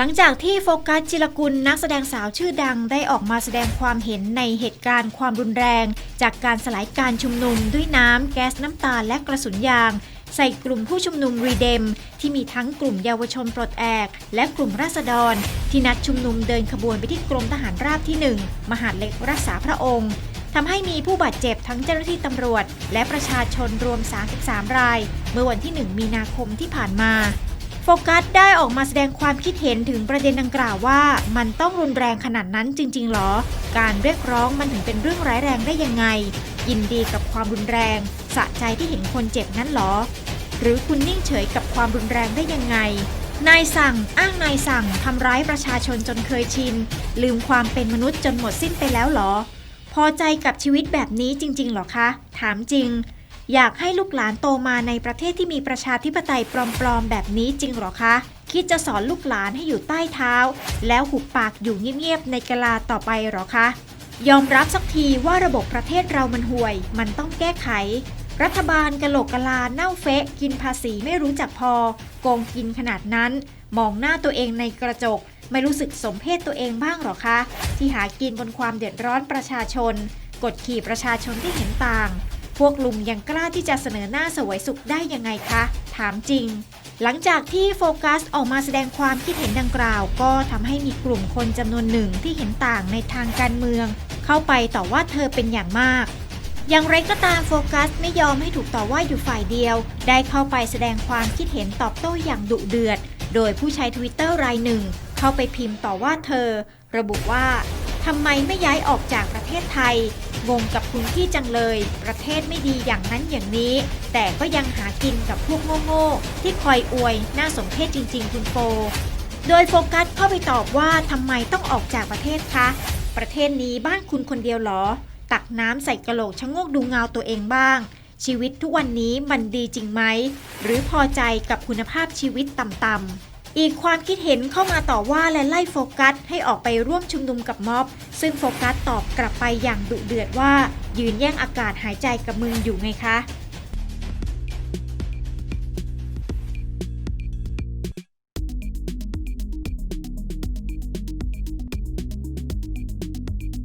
หลังจากที่โฟกัสจิรกุลนักแสดงสาวชื่อดังได้ออกมาแสดงความเห็นในเหตุการณ์ความรุนแรง จากการสลายการชุมนุมด้วยน้ำแก๊สน้ำตาและกระสุนยาง ใส่กลุ่มผู้ชุมนุมรีเดม ที่มีทั้งกลุ่มเยาวชนปลดแอก และกลุ่มราษฎร ที่นัดชุมนุมเดินขบวนไปที่กรมทหารราบที่ 1 มหาดเล็กรักษาพระองค์ทำให้มีผู้บาดเจ็บทั้งเจ้าหน้าที่ตำรวจ และประชาชนรวม 33 ราย เมื่อวันที่ 1 มีนาคมที่ผ่านมา ฟกัสได้ออกมาแสดงความคิดเห็นถึงประเด็นดังกล่าวว่ามันต้องรุนแรงขนาดนั้นจริง ๆ หรอ การเรียกร้องมันถึงเป็นเรื่องร้ายแรงได้ยังไง ยินดีกับความรุนแรง สะใจที่เห็นคนเจ็บนั้นหรอ หรือคุณนิ่งเฉยกับความรุนแรงได้ยังไง นายสั่งอ้างนายสั่งทำร้ายประชาชนจนเคยชิน ลืมความเป็นมนุษย์จนหมดสิ้นไปแล้วหรอ พอใจกับชีวิตแบบนี้จริง ๆ หรอคะ ถามจริง อยากให้ลูกหลานโตมาในประเทศที่มีประชาธิปไตยปลอมๆ แบบนี้จริงหรอคะ คิดจะสอนลูกหลานให้อยู่ใต้เท้า แล้วหุบปากอยู่เงียบๆในกะลาต่อไปหรอคะ ยอมรับสักทีว่าระบบประเทศเรามันห่วย มันต้องแก้ไข รัฐบาลกะโหลกกะลาเน่าเฟะ กินภาษีไม่รู้จักพอ โกงกินขนาดนั้น มองหน้าตัวเองในกระจกไม่รู้สึกสมเพศตัวเองบ้างหรอคะ ที่หากินบนความเดือดร้อนประชาชน กดขี่ประชาชนที่เห็นต่าง พวกลุงยังกล้าที่จะเสนอหน้าสวยสุขได้ยังไงคะ ถามจริง หลังจากที่โฟกัสออกมาแสดงความคิดเห็นดังกล่าว ก็ทำให้มีกลุ่มคนจำนวนหนึ่งที่เห็นต่างในทางการเมือง เข้าไปต่อว่าเธอเป็นอย่างมากอย่างไรก็ตามโฟกัสไม่ยอมให้ถูกต่อว่าอยู่ฝ่ายเดียว ได้เข้าไปแสดงความคิดเห็นตอบโต้อย่างดุเดือด โดยผู้ใช้ทวิตเตอร์รายหนึ่ง เข้าไปพิมพ์ต่อว่าเธอ ระบุว่าทำไมไม่ย้ายออกจากประเทศไทย งงกับคุณพี่จังเลย ประเทศไม่ดีอย่างนั้นอย่างนี้ แต่ก็ยังหากินกับพวกโง่ๆที่คอยอวยน่าสมเพชจริง ๆ คุณโฟโดยโฟกัสเข้าไปตอบว่าทำไมต้องออกจากประเทศคะ ประเทศนี้บ้านคุณคนเดียวหรอ ตักน้ำใส่กระโหลกชะโงกดูเงาตัวเองบ้าง ชีวิตทุกวันนี้มันดีจริงไหม หรือพอใจกับคุณภาพชีวิตต่ำๆ อีกความคิดเห็นเข้ามาต่อว่าและไล่โฟกัส ให้ออกไปร่วมชุมนุมกับม็อบ ซึ่งโฟกัสตอบกลับไปอย่างดุเดือดว่า ยืนแย่งอากาศหายใจกับมึงอยู่ไงคะ